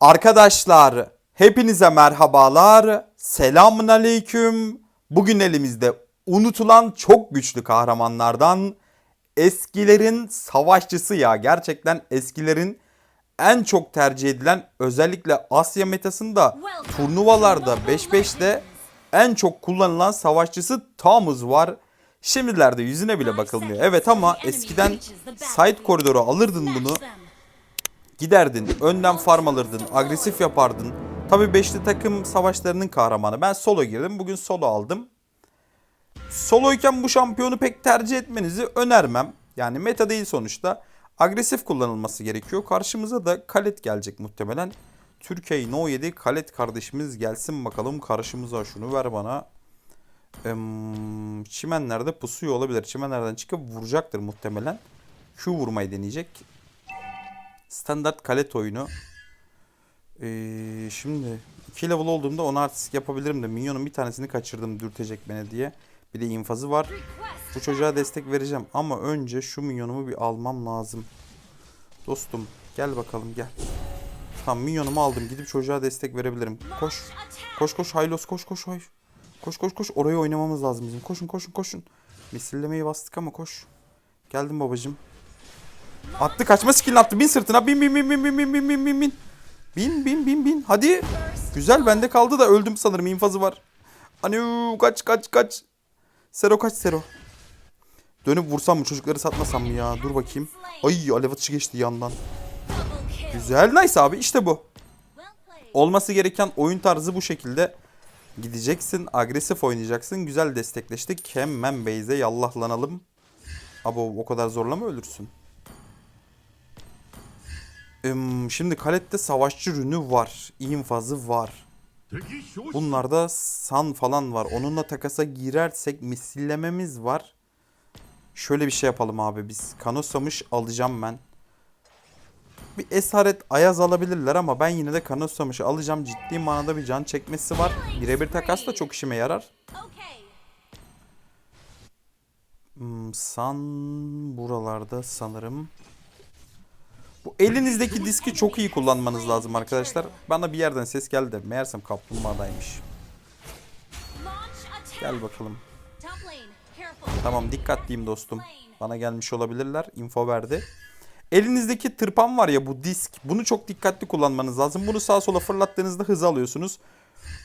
Arkadaşlar hepinize merhabalar. Selamun aleyküm. Bugün elimizde unutulan çok güçlü kahramanlardan eskilerin savaşçısı ya. Gerçekten eskilerin en çok tercih edilen özellikle Asya metasında turnuvalarda 5-5'te en çok kullanılan savaşçısı Tamuz var. Şimdilerde yüzüne bile bakılmıyor. Evet ama eskiden side koridoru alırdın bunu. Giderdin, önden farm alırdın, agresif yapardın. Tabi beşli takım savaşlarının kahramanı. Ben solo girdim. Bugün solo aldım. Soloyken bu şampiyonu pek tercih etmenizi önermem. Yani meta değil sonuçta. Agresif kullanılması gerekiyor. Karşımıza da Kalet gelecek muhtemelen. Türkiye No 7 Kalet kardeşimiz gelsin bakalım karşımıza. Şunu ver bana. Çimenlerde pusuyor olabilir. Çimenlerden çıkıp vuracaktır muhtemelen. Q vurmayı deneyecek. Standart kalet oyunu. Ee, şimdi 2 level olduğumda ona artistik yapabilirim de minyonun bir tanesini kaçırdım dürtecek beni diye. Bir de infazı var. Bu çocuğa destek vereceğim ama önce şu minyonumu bir almam lazım. Dostum gel bakalım gel. Tamam minyonumu aldım gidip çocuğa destek verebilirim. Koş. Koş koş Haylos koş koş koş. Koş koş koş oraya oynamamız lazım bizim. Koşun koşun koşun. Misillemeyi bastık ama koş. Geldim babacım. Attı kaçma skillini attı. Bin sırtına. Bin bin bin bin bin bin bin bin bin bin. Bin bin bin bin. Hadi. Güzel bende kaldı da öldüm sanırım. infazı var. Anu kaç kaç kaç. Sero kaç Sero. Dönüp vursam mı çocukları satmasam mı ya? Dur bakayım. Ay alev atışı geçti yandan. Güzel nice abi işte bu. Olması gereken oyun tarzı bu şekilde. Gideceksin agresif oynayacaksın. Güzel destekleştik. Hemen base'e yallahlanalım. Abo o kadar zorlama ölürsün. Im, şimdi kalette savaşçı rünü var. infazı var. Bunlarda san falan var. Onunla takasa girersek misillememiz var. Şöyle bir şey yapalım abi biz. Kanosamış alacağım ben. Bir esaret ayaz alabilirler ama ben yine de kanosamışı alacağım. Ciddi manada bir can çekmesi var. Birebir takas da çok işime yarar. Hmm, san buralarda sanırım. Bu elinizdeki diski çok iyi kullanmanız lazım arkadaşlar. Bana bir yerden ses geldi. de Meğersem kaplumbağadaymış. Gel bakalım. Tamam dikkatliyim dostum. Bana gelmiş olabilirler. Info verdi. Elinizdeki tırpan var ya bu disk. Bunu çok dikkatli kullanmanız lazım. Bunu sağa sola fırlattığınızda hız alıyorsunuz.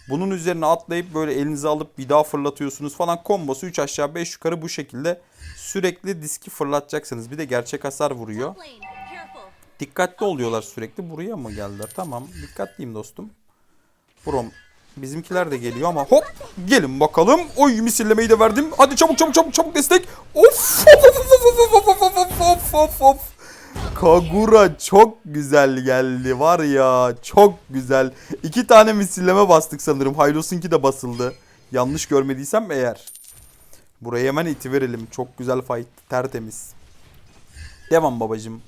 Bunun üzerine atlayıp böyle elinize alıp bir daha fırlatıyorsunuz falan. Kombosu 3 aşağı 5 yukarı bu şekilde sürekli diski fırlatacaksınız. Bir de gerçek hasar vuruyor. Dikkatli oluyorlar sürekli. Buraya mı geldiler? Tamam. Dikkatliyim dostum. Brom. Bizimkiler de geliyor ama hop. Gelin bakalım. Oy misillemeyi de verdim. Hadi çabuk çabuk çabuk çabuk destek. Of. of, of, of. Kagura çok güzel geldi var ya çok güzel. İki tane misilleme bastık sanırım. Haylos'unki de basıldı. Yanlış görmediysem eğer. Buraya hemen iti verelim. Çok güzel fight. Tertemiz. Devam babacım.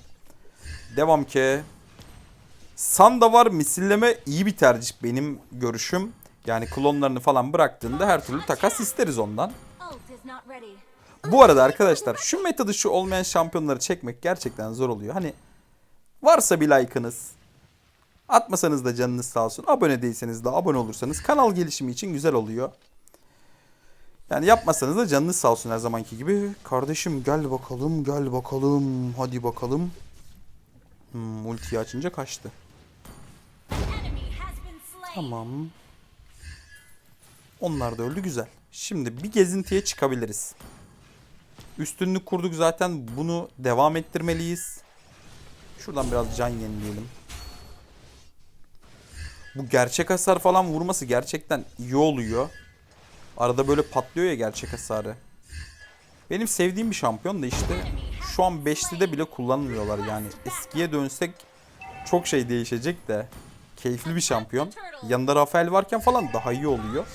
Devam ki. Sanda var misilleme iyi bir tercih benim görüşüm. Yani klonlarını falan bıraktığında her türlü takas isteriz ondan. Bu arada arkadaşlar şu meta dışı olmayan şampiyonları çekmek gerçekten zor oluyor. Hani varsa bir like'ınız atmasanız da canınız sağ olsun. Abone değilseniz de abone olursanız kanal gelişimi için güzel oluyor. Yani yapmasanız da canınız sağ olsun her zamanki gibi. Kardeşim gel bakalım gel bakalım hadi bakalım. Hmm, ultiyi açınca kaçtı. Tamam. Onlar da öldü güzel. Şimdi bir gezintiye çıkabiliriz. Üstünlük kurduk zaten bunu devam ettirmeliyiz. Şuradan biraz can yenileyelim. Bu gerçek hasar falan vurması gerçekten iyi oluyor. Arada böyle patlıyor ya gerçek hasarı. Benim sevdiğim bir şampiyon da işte şu an 5'lide bile kullanmıyorlar yani. Eskiye dönsek çok şey değişecek de. Keyifli bir şampiyon. Yanında Rafael varken falan daha iyi oluyor.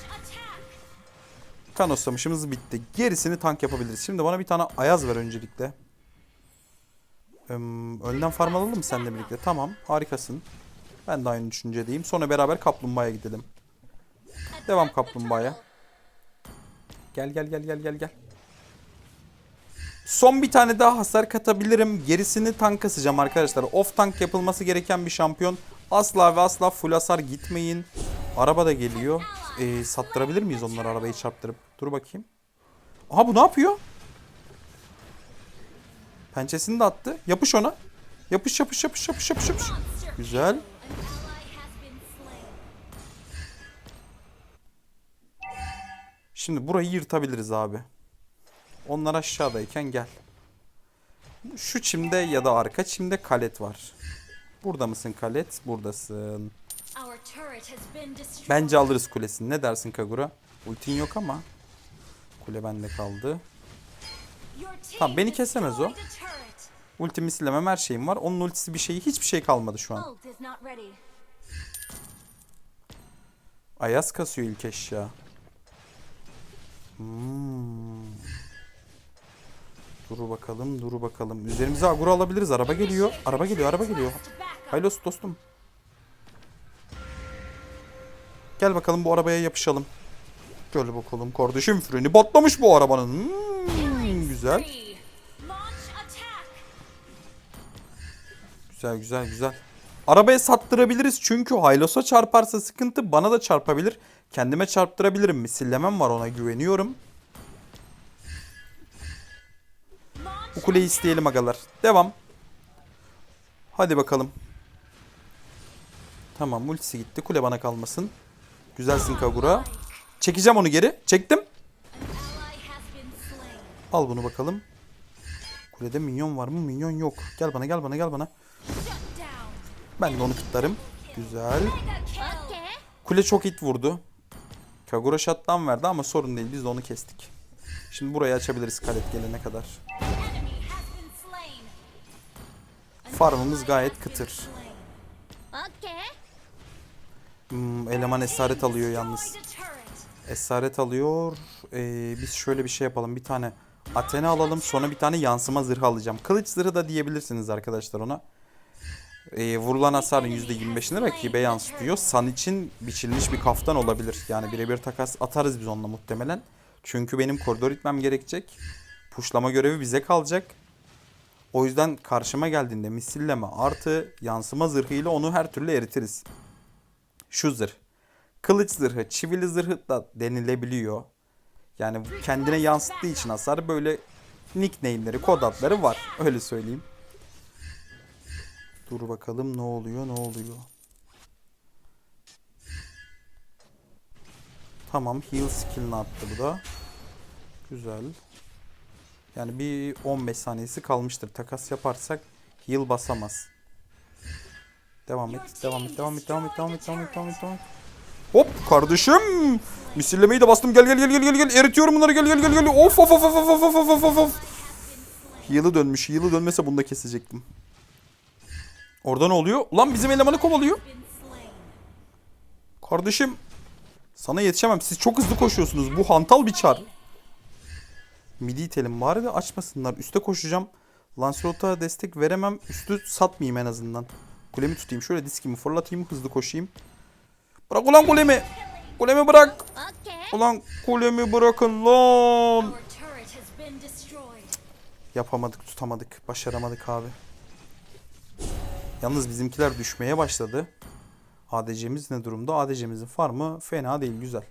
Kanoslamışımız bitti. Gerisini tank yapabiliriz. Şimdi bana bir tane Ayaz ver öncelikle. Önden farm alalım mı seninle birlikte? Tamam. Harikasın. Ben de aynı düşüncedeyim. Sonra beraber kaplumbağaya gidelim. Devam kaplumbağaya. Gel gel gel gel gel gel. Son bir tane daha hasar katabilirim. Gerisini tank kasacağım arkadaşlar. Off tank yapılması gereken bir şampiyon. Asla ve asla full hasar gitmeyin. Araba da geliyor. Ee, sattırabilir miyiz onları arabayı çarptırıp? Dur bakayım. Aha bu ne yapıyor? Pençesini de attı. Yapış ona. Yapış yapış yapış yapış yapış yapış. Güzel. Şimdi burayı yırtabiliriz abi. Onlar aşağıdayken gel. Şu çimde ya da arka çimde kalet var. Burada mısın kalet? Buradasın. Bence alırız kulesini. Ne dersin Kagura? Ultin yok ama. Kule bende kaldı. Tamam beni kesemez o. Ultimi silemem her şeyim var. Onun ultisi bir şeyi hiçbir şey kalmadı şu an. Ayaz kasıyor ilk eşya. Hmm. Dur bakalım, dur bakalım. Üzerimize agro alabiliriz. Araba geliyor. Araba geliyor, araba geliyor. Haylos dostum. Gel bakalım bu arabaya yapışalım. Gel bakalım kardeşim freni patlamış bu arabanın. Hmm, güzel. Güzel güzel güzel. Arabaya sattırabiliriz çünkü Haylos'a çarparsa sıkıntı bana da çarpabilir. Kendime çarptırabilirim. Misillemem var ona güveniyorum. Bu kuleyi isteyelim agalar. Devam. Hadi bakalım. Tamam ultisi gitti. Kule bana kalmasın. Güzelsin Kagura. Çekeceğim onu geri. Çektim. Al bunu bakalım. Kulede minyon var mı? Minyon yok. Gel bana gel bana gel bana. Ben de onu kıtlarım. Güzel. Kule çok hit vurdu. Kagura shutdown verdi ama sorun değil. Biz de onu kestik. Şimdi burayı açabiliriz kalet gelene kadar. Farmımız gayet kıtır. Hmm, eleman esaret alıyor yalnız. Esaret alıyor. Ee, biz şöyle bir şey yapalım. Bir tane Athena alalım. Sonra bir tane yansıma zırhı alacağım. Kılıç zırhı da diyebilirsiniz arkadaşlar ona. Ee, vurulan hasarın %25'ini rakibe yansıtıyor. San için biçilmiş bir kaftan olabilir. Yani birebir takas atarız biz onunla muhtemelen. Çünkü benim koridor itmem gerekecek. Puşlama görevi bize kalacak. O yüzden karşıma geldiğinde misilleme artı yansıma zırhıyla onu her türlü eritiriz. Şu zırh. Kılıç zırhı, çivili zırhı da denilebiliyor. Yani kendine yansıttığı için hasar böyle nickname'leri, kod adları var. Öyle söyleyeyim. Dur bakalım ne oluyor, ne oluyor. Tamam, heal skill'ini attı bu da. Güzel. Yani bir 15 saniyesi kalmıştır. Takas yaparsak heal basamaz. Devam et, devam et, devam et, devam et, devam et, devam et, devam et, devam et. Hop kardeşim. Misillemeyi de bastım. Gel gel gel gel gel gel. Eritiyorum bunları. Gel gel gel gel. Of of of of of of of of of. Heal'ı dönmüş. Heal'ı dönmese bunu da kesecektim. Orada ne oluyor? Ulan bizim elemanı kovalıyor. Kardeşim. Sana yetişemem. Siz çok hızlı koşuyorsunuz. Bu hantal bir çar. Midi itelim bari de açmasınlar. Üste koşacağım. Lancelot'a destek veremem. Üstü satmayayım en azından. Kulemi tutayım. Şöyle diskimi fırlatayım. Hızlı koşayım. Bırak ulan kulemi. Kulemi bırak. Ulan kulemi bırakın lan. Yapamadık tutamadık. Başaramadık abi. Yalnız bizimkiler düşmeye başladı. ADC'miz ne durumda? ADC'mizin farmı fena değil güzel.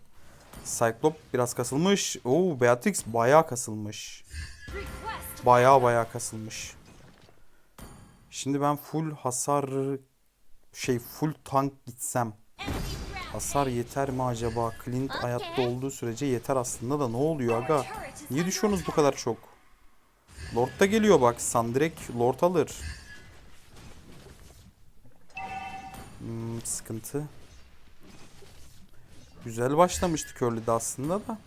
Cyclop biraz kasılmış. Oo Beatrix bayağı kasılmış. Bayağı bayağı kasılmış. Şimdi ben full hasar şey full tank gitsem hasar yeter mi acaba? Clint hayatta olduğu sürece yeter aslında da ne oluyor aga? Niye düşüyorsunuz bu kadar çok? Lord da geliyor bak. Sandrek Lord alır. Hmm, sıkıntı. Güzel başlamıştı Curly'de aslında da.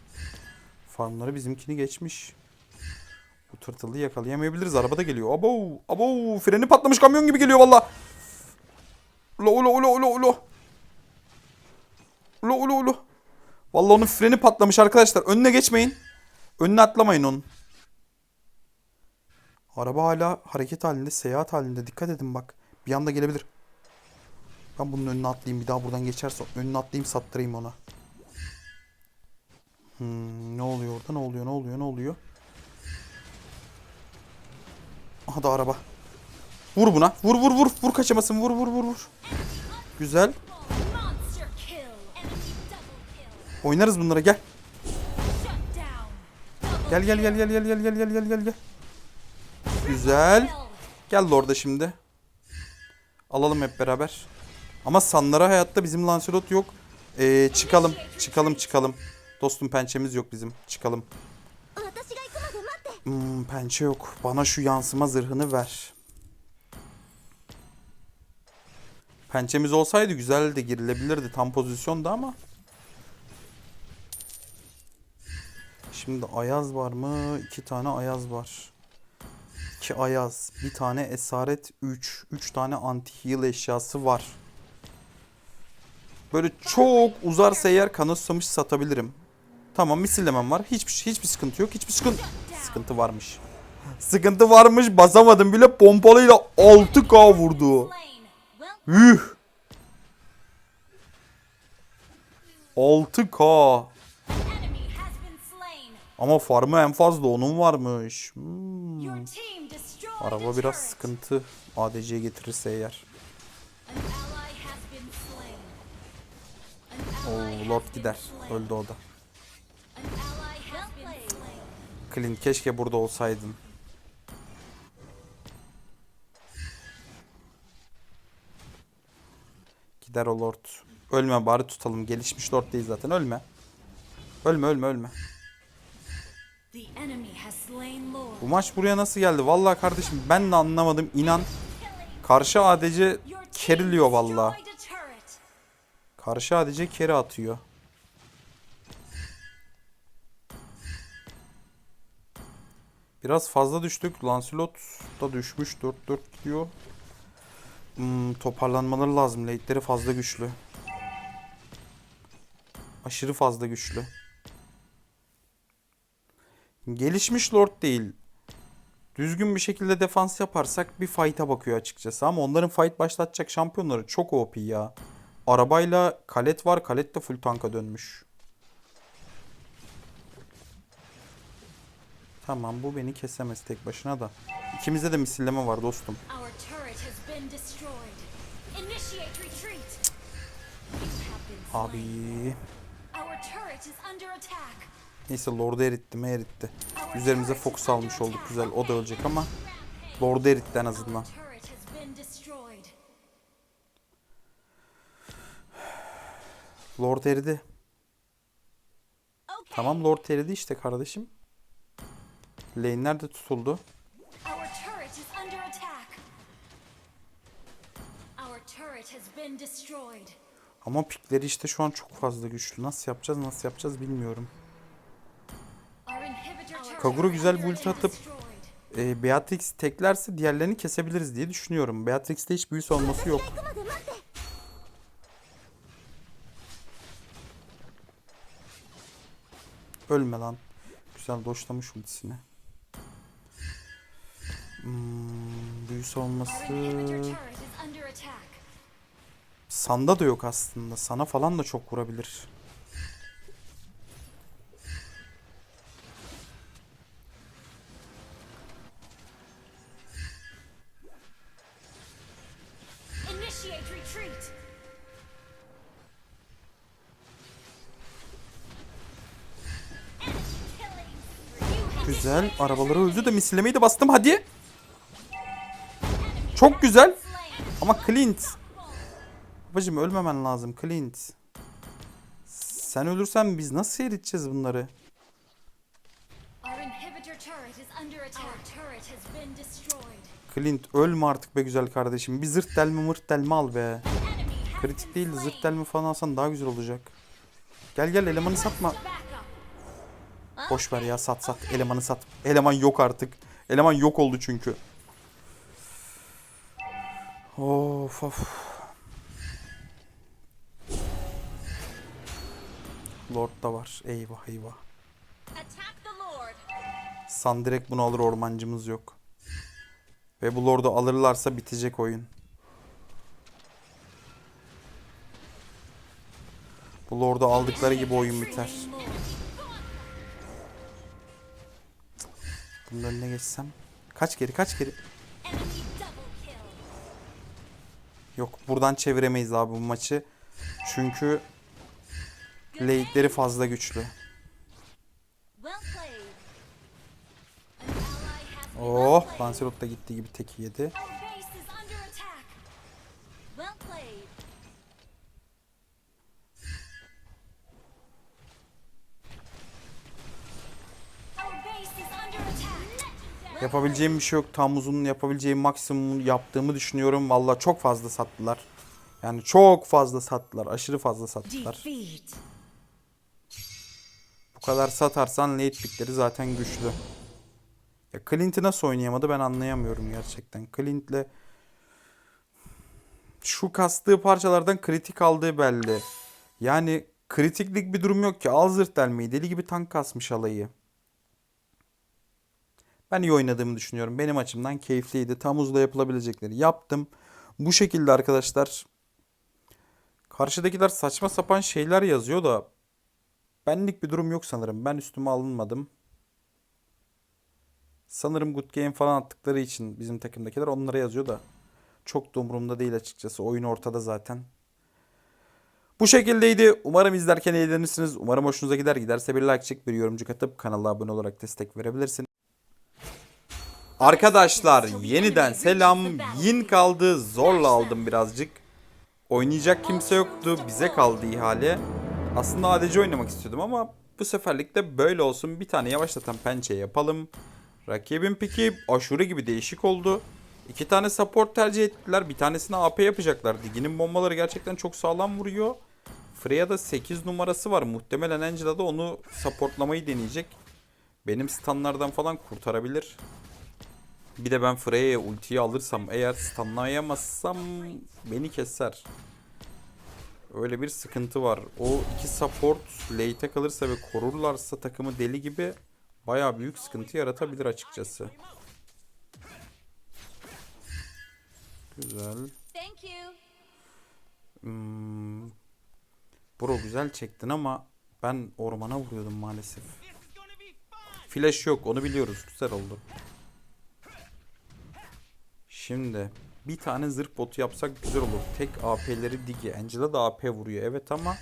Farmları bizimkini geçmiş. Bu tırtılı yakalayamayabiliriz. Araba da geliyor. Abo, abo, freni patlamış kamyon gibi geliyor valla. Ulo ulo ulo ulo ulo. Ulo ulo ulo. Valla onun freni patlamış arkadaşlar. Önüne geçmeyin. Önüne atlamayın onun. Araba hala hareket halinde, seyahat halinde. Dikkat edin bak. Bir anda gelebilir. Ben bunun önüne atlayayım. Bir daha buradan geçerse önüne atlayayım sattırayım ona. Hmm, ne oluyor orada? Ne oluyor? Ne oluyor? Ne oluyor? Aha da araba. Vur buna. Vur vur vur. Vur kaçamasın. Vur vur vur vur. Güzel. Oynarız bunlara gel. Gel gel gel gel gel gel gel gel gel gel gel. Güzel. Gel Lord'a şimdi. Alalım hep beraber. Ama Sandara hayatta bizim Lancelot yok. Ee, çıkalım. Çıkalım çıkalım. Dostum pençemiz yok bizim. Çıkalım. Hmm, pençe yok. Bana şu yansıma zırhını ver. Pençemiz olsaydı güzel de girilebilirdi. Tam pozisyonda ama. Şimdi ayaz var mı? İki tane ayaz var. İki ayaz. Bir tane esaret. Üç. Üç tane anti heal eşyası var. Böyle çok uzarsa eğer kana susamış satabilirim. Tamam misillemem var. Hiçbir hiçbir sıkıntı yok. Hiçbir sıkıntı sıkıntı varmış. Sıkıntı varmış. Basamadım bile pompalıyla 6K vurdu. Üh. 6K. enemy has been slain. Ama farmı en fazla onun varmış. Hmm. Araba biraz sıkıntı. ADC'ye getirirse eğer. Lord gider. Öldü o da. Clint keşke burada olsaydın. Gider o Lord. Ölme bari tutalım. Gelişmiş Lord değil zaten. Ölme. Ölme ölme ölme. Bu maç buraya nasıl geldi? Vallahi kardeşim ben de anlamadım. İnan. Karşı ADC keriliyor vallahi. Karşı ADC keri atıyor. Biraz fazla düştük. Lancelot da düşmüş. 4-4 gidiyor. Hmm, toparlanmaları lazım. Late'leri fazla güçlü. Aşırı fazla güçlü. Gelişmiş Lord değil. Düzgün bir şekilde defans yaparsak bir fight'a bakıyor açıkçası. Ama onların fight başlatacak şampiyonları çok OP ya. Arabayla kalet var. Kalet de full tanka dönmüş. Tamam bu beni kesemez tek başına da. İkimizde de misilleme var dostum. Abi. Neyse Lord'u eritti mi eritti. Üzerimize fokus almış olduk güzel. O da ölecek ama Lord'u eritti en azından. Lord eridi. Tamam Lord eridi işte kardeşim. Lane'ler de tutuldu. Ama pikleri işte şu an çok fazla güçlü. Nasıl yapacağız nasıl yapacağız bilmiyorum. Kagura güzel bir ulti atıp e, Beatrix teklerse diğerlerini kesebiliriz diye düşünüyorum. Beatrix'te hiç büyü savunması yok. Ölme lan. Güzel doşlamış ultisini. Hmm, büyü savunması... Sanda da yok aslında. Sana falan da çok vurabilir. Initiate retreat. Güzel. Arabaları öldü de misillemeyi de bastım. Hadi. Çok güzel. Ama Clint. Babacım ölmemen lazım Clint. Sen ölürsen biz nasıl eriteceğiz bunları? Clint ölme artık be güzel kardeşim. Bir zırt delme mırt delme al be. Kritik değil zırt delme falan alsan daha güzel olacak. Gel gel elemanı satma. Boş ver ya sat sat. Elemanı sat. Eleman yok artık. Eleman yok oldu çünkü. Of of. Lord da var. Eyvah eyvah. Attack the Lord. San direkt bunu alır ormancımız yok. Ve bu Lord'u alırlarsa bitecek oyun. Bu Lord'u aldıkları gibi oyun biter. Bunun önüne geçsem. Kaç geri kaç geri. Yok buradan çeviremeyiz abi bu maçı. Çünkü late'leri fazla güçlü. Oh. Lancelot da gitti gibi tek yedi. Yapabileceğim bir şey yok. Tamuz'un yapabileceği maksimum yaptığımı düşünüyorum. Valla çok fazla sattılar. Yani çok fazla sattılar. Aşırı fazla sattılar. Bu kadar satarsan late pickleri zaten güçlü. Ya Clint'i nasıl oynayamadı ben anlayamıyorum gerçekten. Clint'le şu kastığı parçalardan kritik aldığı belli. Yani kritiklik bir durum yok ki. Al zırt delmeyi. Deli gibi tank kasmış alayı. Ben iyi oynadığımı düşünüyorum. Benim açımdan keyifliydi. Tamuz'la yapılabilecekleri yaptım. Bu şekilde arkadaşlar. Karşıdakiler saçma sapan şeyler yazıyor da benlik bir durum yok sanırım. Ben üstüme alınmadım. Sanırım good game falan attıkları için bizim takımdakiler onlara yazıyor da çok da umurumda değil açıkçası. Oyun ortada zaten. Bu şekildeydi. Umarım izlerken eğlenirsiniz. Umarım hoşunuza gider. Giderse bir like çek, bir yorumcuk atıp kanala abone olarak destek verebilirsin. Arkadaşlar yeniden selam. Yin kaldı. Zorla aldım birazcık. Oynayacak kimse yoktu. Bize kaldı ihale. Aslında ADC oynamak istiyordum ama bu seferlik de böyle olsun. Bir tane yavaşlatan pençe yapalım. Rakibin piki aşure gibi değişik oldu. İki tane support tercih ettiler. Bir tanesini AP yapacaklar. Digi'nin bombaları gerçekten çok sağlam vuruyor. Freya 8 numarası var. Muhtemelen Angela da onu supportlamayı deneyecek. Benim stunlardan falan kurtarabilir. Bir de ben Freya'ya ultiyi alırsam eğer stunlayamazsam beni keser. Öyle bir sıkıntı var. O iki support late'e kalırsa ve korurlarsa takımı deli gibi baya büyük sıkıntı yaratabilir açıkçası. Güzel. Thank you. Hmm. Bro güzel çektin ama ben ormana vuruyordum maalesef. Flash yok onu biliyoruz. Güzel oldu. Şimdi bir tane zırh botu yapsak güzel olur. Tek AP'leri Digi. Angela da AP vuruyor evet ama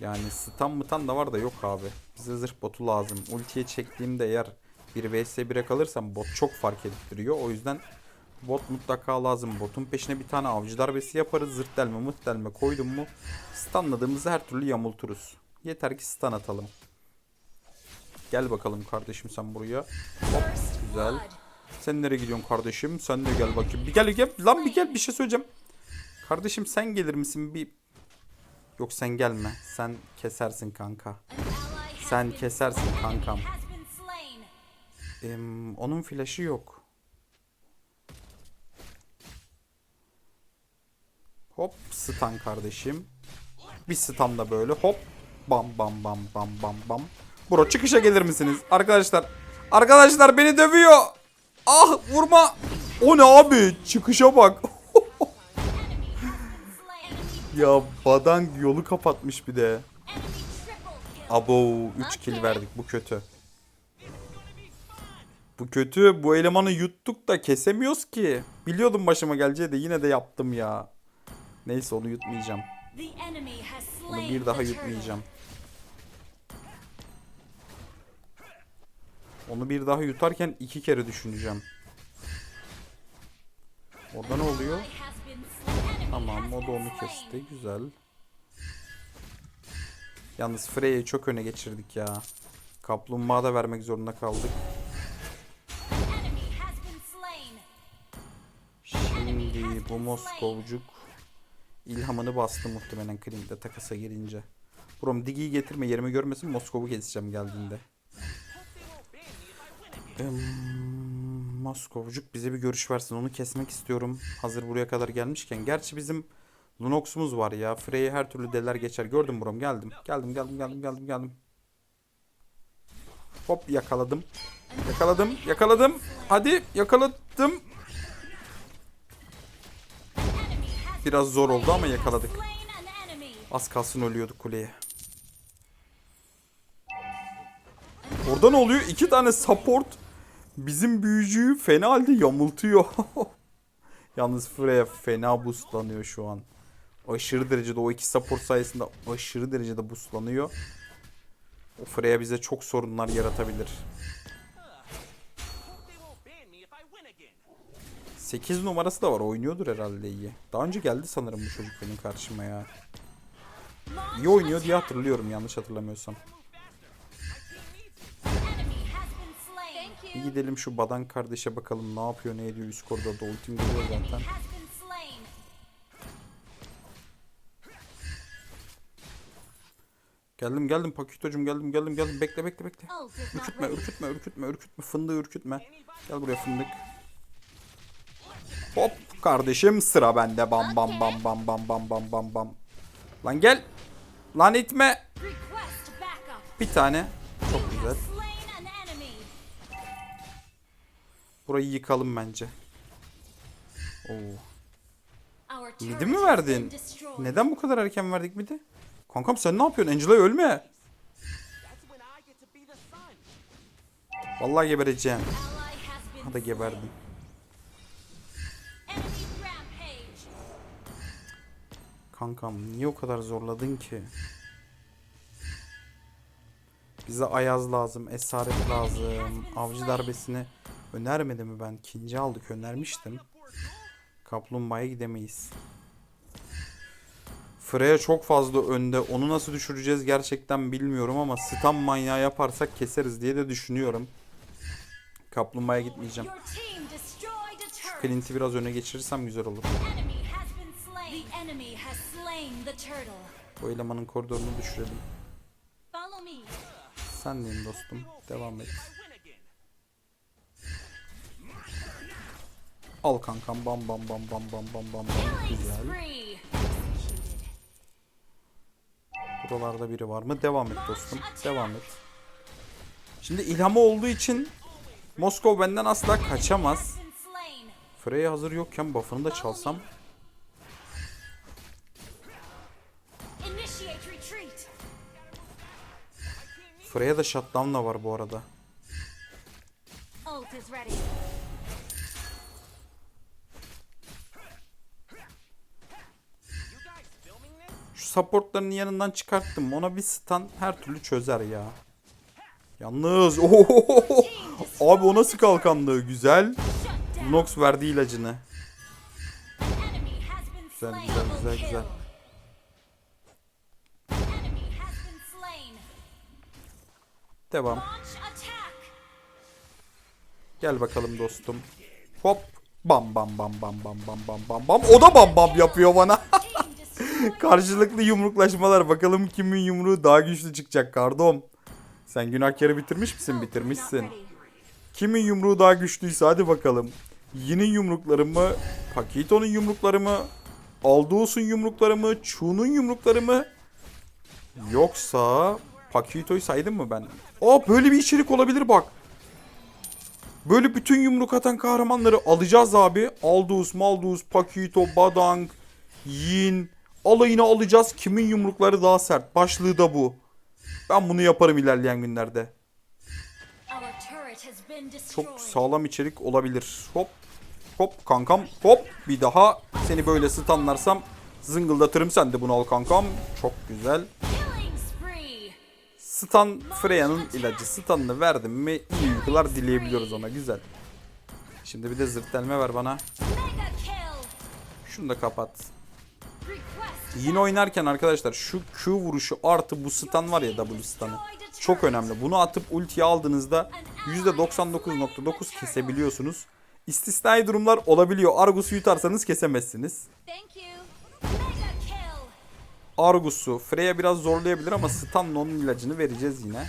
yani stun mıtan da var da yok abi. Bize zırh botu lazım. Ultiye çektiğimde eğer bir vs 1'e kalırsam bot çok fark ettiriyor. O yüzden bot mutlaka lazım. Botun peşine bir tane avcı darbesi yaparız. Zırt delme mırt delme koydum mu stunladığımızda her türlü yamulturuz. Yeter ki stun atalım. Gel bakalım kardeşim sen buraya. Hop güzel. Sen nereye gidiyorsun kardeşim? Sen de gel bakayım. Bir gel gel. Lan bir gel bir şey söyleyeceğim. Kardeşim sen gelir misin bir... Yok sen gelme. Sen kesersin kanka. Sen kesersin kankam. Em, onun flash'ı yok. Hop stun kardeşim. Bir stun da böyle hop. Bam bam bam bam bam bam. Bro çıkışa gelir misiniz? Arkadaşlar. Arkadaşlar beni dövüyor. Ah vurma. O ne abi? Çıkışa bak. Ya Badang yolu kapatmış bir de. Abo 3 kill verdik bu kötü. Bu kötü. Bu elemanı yuttuk da kesemiyoruz ki. Biliyordum başıma geleceği de yine de yaptım ya. Neyse onu yutmayacağım. Onu bir daha yutmayacağım. Onu bir daha yutarken iki kere düşüneceğim. Orada ne oluyor? Tamam o da onu kesti. Güzel. Yalnız Freya'yı çok öne geçirdik ya. Kaplumbağa da vermek zorunda kaldık. Şimdi bu Moskovcuk ilhamını bastı muhtemelen Klim'de takasa girince. Brom Digi'yi getirme yerimi görmesin Moskov'u keseceğim geldiğinde. Moskovcuk bize bir görüş versin onu kesmek istiyorum. Hazır buraya kadar gelmişken. Gerçi bizim Lunox'umuz var ya. Frey'i her türlü deler geçer. Gördüm Brom geldim. Geldim geldim geldim geldim geldim. Hop yakaladım. Yakaladım yakaladım. Hadi yakaladım. Biraz zor oldu ama yakaladık. Az kalsın ölüyorduk kuleye. Orada ne oluyor? İki tane support bizim büyücüyü fena halde yamultuyor. Yalnız Freya fena boostlanıyor şu an. Aşırı derecede o iki support sayesinde aşırı derecede boostlanıyor. O Freya bize çok sorunlar yaratabilir. They won't ban me if I win again. 8 numarası da var. Oynuyordur herhalde iyi. Daha önce geldi sanırım bu çocuk benim karşıma ya. İyi oynuyor diye hatırlıyorum yanlış hatırlamıyorsam. Bir gidelim şu Badan kardeşe bakalım ne yapıyor ne ediyor üst koridorda ultim geliyor zaten. Geldim geldim Pakito'cum geldim geldim geldim bekle bekle bekle. Ürkütme ürkütme ürkütme ürkütme fındığı ürkütme. Gel buraya fındık. Hop kardeşim sıra bende bam bam bam bam bam bam bam bam bam. Lan gel. Lan itme. Bir tane. Çok güzel. Burayı yıkalım bence. Oo. Midi mi verdin? Neden bu kadar erken verdik midi? Kankam sen ne yapıyorsun? Angela ölme. Vallahi gebereceğim. Ha da geberdim. Kankam niye o kadar zorladın ki? Bize Ayaz lazım, Esaret lazım. Avcı darbesini önermedi mi ben? Kinci aldık önermiştim. Kaplumbağaya gidemeyiz. Freya çok fazla önde. Onu nasıl düşüreceğiz gerçekten bilmiyorum ama stun manyağı yaparsak keseriz diye de düşünüyorum. Kaplumbağaya gitmeyeceğim. Turret. Clint'i biraz öne geçirirsem güzel olur. Bu elemanın koridorunu düşürelim. Sen deyim dostum. Devam et. Al kankam bam bam bam bam bam bam bam Güzel. Buralarda biri var mı? Devam et dostum. Devam et. Şimdi ilhamı olduğu için Moskov benden asla kaçamaz. Freya hazır yokken buff'ını da çalsam. Freya da shutdown'la var bu arada. This? Şu supportların yanından çıkarttım. Ona bir stun her türlü çözer ya. Yalnız ohohoho. Abi o nasıl kalkandı? Güzel. Nox verdi ilacını. Güzel güzel güzel güzel. Devam. Gel bakalım dostum. Hop. Bam bam bam bam bam bam bam bam bam. O da bam bam yapıyor bana. Karşılıklı yumruklaşmalar. Bakalım kimin yumruğu daha güçlü çıkacak kardom. Sen günahkarı bitirmiş misin? Bitirmişsin. Kimin yumruğu daha güçlüyse hadi bakalım. Yin'in yumrukları mı? Pakito'nun yumrukları mı? Aldous'un yumrukları mı? Chu'nun yumrukları mı? Yoksa Pakito'yu saydım mı ben? Aa böyle bir içerik olabilir bak. Böyle bütün yumruk atan kahramanları alacağız abi. Aldous, Maldous, Pakito, Badang, Yin. Alayını alacağız. Kimin yumrukları daha sert? Başlığı da bu. Ben bunu yaparım ilerleyen günlerde. Çok sağlam içerik olabilir. Hop. Hop kankam. Hop. Bir daha seni böyle stunlarsam zıngıldatırım. Sen de bunu al kankam. Çok güzel. Stun Freya'nın ilacı. Stun'ını verdim mi iyi uykular dileyebiliyoruz ona. Güzel. Şimdi bir de zırtelme ver bana. Şunu da kapat. Yine oynarken arkadaşlar şu Q vuruşu artı bu stun var ya W stun'ı. Çok önemli. Bunu atıp ultiyi aldığınızda %99.9 kesebiliyorsunuz. İstisnai durumlar olabiliyor. Argus'u yutarsanız kesemezsiniz. Argus'u Freya biraz zorlayabilir ama stun'la onun ilacını vereceğiz yine.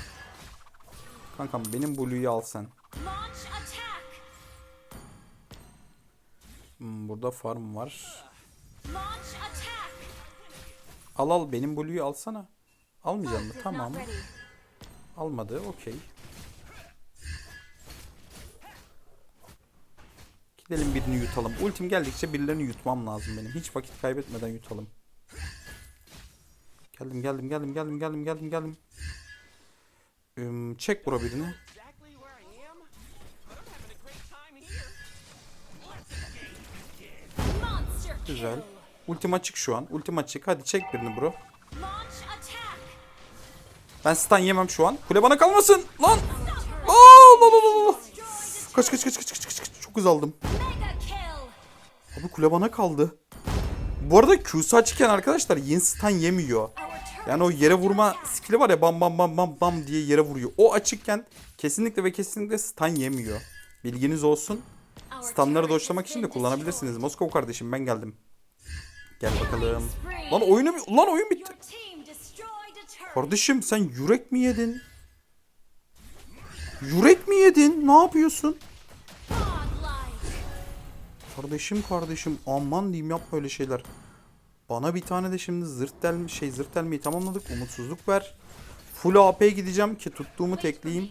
Kankam benim Blue'yu al sen. Launch attack. Hmm, burada farm var. Al al benim Blue'yu alsana. Almayacağım mı? Tamam. Almadı. Okey. Gidelim birini yutalım. Ultim geldikçe birilerini yutmam lazım benim. Hiç vakit kaybetmeden yutalım. Geldim geldim geldim geldim geldim geldim geldim. Üm, çek bura birini. Güzel. Ultim açık şu an. Ultim açık. Hadi çek birini bro. Ben stun yemem şu an. Kule bana kalmasın. Lan. Aa, la, la, la. Kaç kaç kaç kaç kaç kaç. Çok hız aldım. Abi kule bana kaldı. Bu arada Q'su açıkken arkadaşlar yin stun yemiyor. Yani o yere vurma skill'i var ya bam bam bam bam bam diye yere vuruyor. O açıkken kesinlikle ve kesinlikle stun yemiyor. Bilginiz olsun. Stunları doşlamak için de kullanabilirsiniz. Moskova kardeşim ben geldim. Gel bakalım. Lan oyunu lan oyun bitti. Kardeşim sen yürek mi yedin? Yürek mi yedin? Ne yapıyorsun? Kardeşim kardeşim aman diyeyim yapma öyle şeyler. Bana bir tane de şimdi zırt delme şey zırt delmeyi tamamladık. Umutsuzluk ver. Full AP gideceğim ki tuttuğumu tekleyeyim.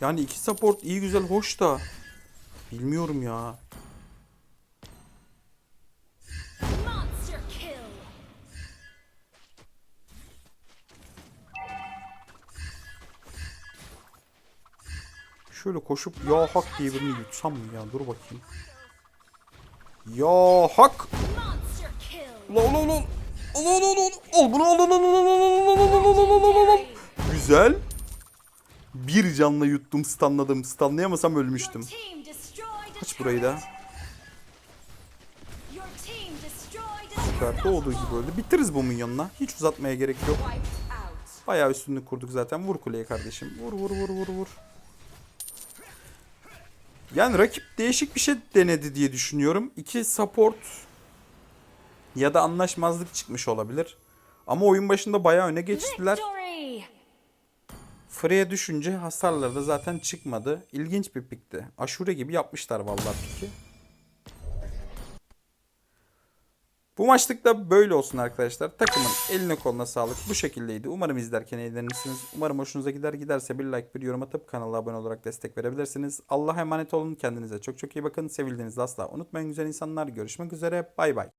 Yani iki support iyi güzel hoş da bilmiyorum ya. Şöyle koşup ya hak diye birini yutsam mı ya? Dur bakayım. Ya hak. Ulan ulan ulan. Ulan ulan ulan. Al bunu al. Güzel. Bir canla yuttum stunladım. Stunlayamasam ölmüştüm. Your team destroyed a Aç burayı da. Süper. Doğduğu gibi öldü. Bitiririz bu minyonla. Hiç uzatmaya gerek yok. Bayağı üstünlük kurduk zaten. Vur kuleye kardeşim. Vur vur vur vur vur. Yani rakip değişik bir şey denedi diye düşünüyorum. İki support ya da anlaşmazlık çıkmış olabilir. Ama oyun başında bayağı öne geçtiler. Freya düşünce hasarları da zaten çıkmadı. İlginç bir pikti. Aşure gibi yapmışlar vallahi piki. Bu maçlık da böyle olsun arkadaşlar. Takımın eline koluna sağlık. Bu şekildeydi. Umarım izlerken eğlenirsiniz. Umarım hoşunuza gider. Giderse bir like bir yorum atıp kanala abone olarak destek verebilirsiniz. Allah'a emanet olun. Kendinize çok çok iyi bakın. Sevildiğinizde asla unutmayın güzel insanlar. Görüşmek üzere. Bay bay.